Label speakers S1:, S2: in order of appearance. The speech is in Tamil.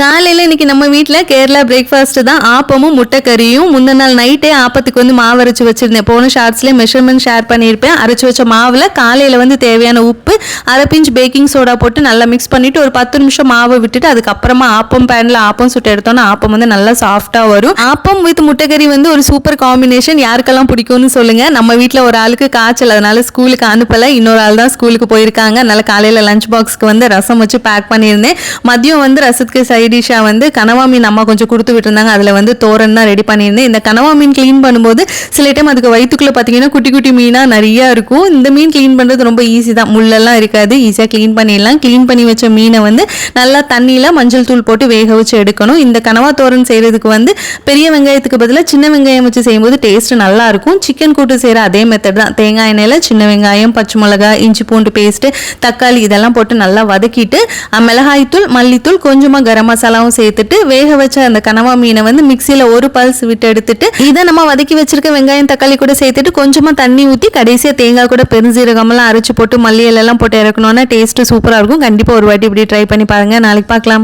S1: காலையில் இன்னைக்கு நம்ம வீட்டில் கேரளா பிரேக்ஃபாஸ்ட் தான். ஆப்பமும் முட்டைக்கறியும். முந்தின நாள் நைட்டே ஆப்பத்துக்கு வந்து மாவு அரைச்சி வச்சிருந்தேன். போன ஷார்ட்ஸ்லேயே மெஷர்மெண்ட் ஷேர் பண்ணியிருப்பேன். அரைச்சி வச்ச மாவில் காலையில் வந்து தேவையான உப்பு அரை பிஞ்ச் பேக்கிங் சோடா போட்டு நல்லா மிக்ஸ் பண்ணிட்டு ஒரு பத்து நிமிஷம் மாவை விட்டுட்டு அதுக்கப்புறமா ஆப்பம் பேனில் ஆப்பம் சுட்டு எடுத்தோன்னா ஆப்பம் வந்து நல்லா சாஃப்டாக வரும். ஆப்பம் வித் முட்டைக்கறி வந்து ஒரு சூப்பர் காம்பினேஷன் யாருக்கெல்லாம் பிடிக்கும்னு சொல்லுங்கள் நம்ம வீட்டில் ஒரு ஆளுக்கு காய்ச்சல் அதனால ஸ்கூலுக்கு அனுப்பலை. இன்னொரு ஆள் தான் ஸ்கூலுக்கு போயிருக்காங்க. அதனால காலையில் லஞ்ச் பாக்ஸ்க்கு வந்து ரசம் வச்சு பேக் பண்ணியிருந்தேன். மதியம் வந்து ரசத்துக்கு சைட் டிஷ்ஷாக வந்து கனவா மீன் அம்மா கொஞ்சம் கொடுத்து விட்டுருந்தாங்க. அதில் வந்து தோரன் தான் ரெடி பண்ணியிருந்தேன். இந்த கனவா மீன் க்ளீன் பண்ணும்போது சில டைம் அதுக்கு வயிற்றுக்குள்ளே பார்த்தீங்கன்னா குட்டி குட்டி மீனாக நிறையா இருக்கும். இந்த மீன் க்ளீன் பண்ணுறது ரொம்ப ஈஸி தான். முள்ளெல்லாம் இருக்காது. ஈஸியாக க்ளீன் பண்ணிடலாம். க்ளீன் பண்ணி வச்ச மீனை வந்து நல்லா தண்ணியில் மஞ்சள் தூள் போட்டு வேக வச்சு எடுக்கணும். இந்த கனவா தோரன் செய்கிறதுக்கு வந்து பெரிய வெங்காயத்துக்கு பதிலாக சின்ன வெங்காயம் வச்சு செய்யும்போது டேஸ்ட் நல்லா இருக்கும். சிக்கன் கூட்டு செய்கிற அதே மெத்தட் தான். தேங்காய் எண்ணெயில் சின்ன வெங்காயம் பச்சை மிளகாய் இஞ்சி பூண்டு பேஸ்ட்டு தக்காளி இதெல்லாம் போட்டு நல்லா வதக்கிட்டு மிளகாய் மிளகாய்த்தூள் மல்லித்தூள் கொஞ்சமாக கரம் மசாலாவும் சேர்த்துட்டு வேக வச்ச அந்த கனவா மீனை வந்து மிக்சியில் ஒரு பல்ஸ் விட்டு எடுத்துட்டு இதை நம்ம வதக்கி வச்சிருக்க வெங்காயம் தக்காளி கூட சேர்த்துட்டு கொஞ்சமாக தண்ணி ஊற்றி கடைசியாக தேங்காய் கூட பெருஞ்சீரகமெல்லாம் அரைச்சு போட்டு மல்லி எல்லாம் போட்டு இறக்கணும்னா டேஸ்ட்டு சூப்பராக இருக்கும். கண்டிப்பாக ஒரு வாட்டி இப்படி ட்ரை பண்ணி பாருங்க. நாளைக்கு பார்க்கலாம்.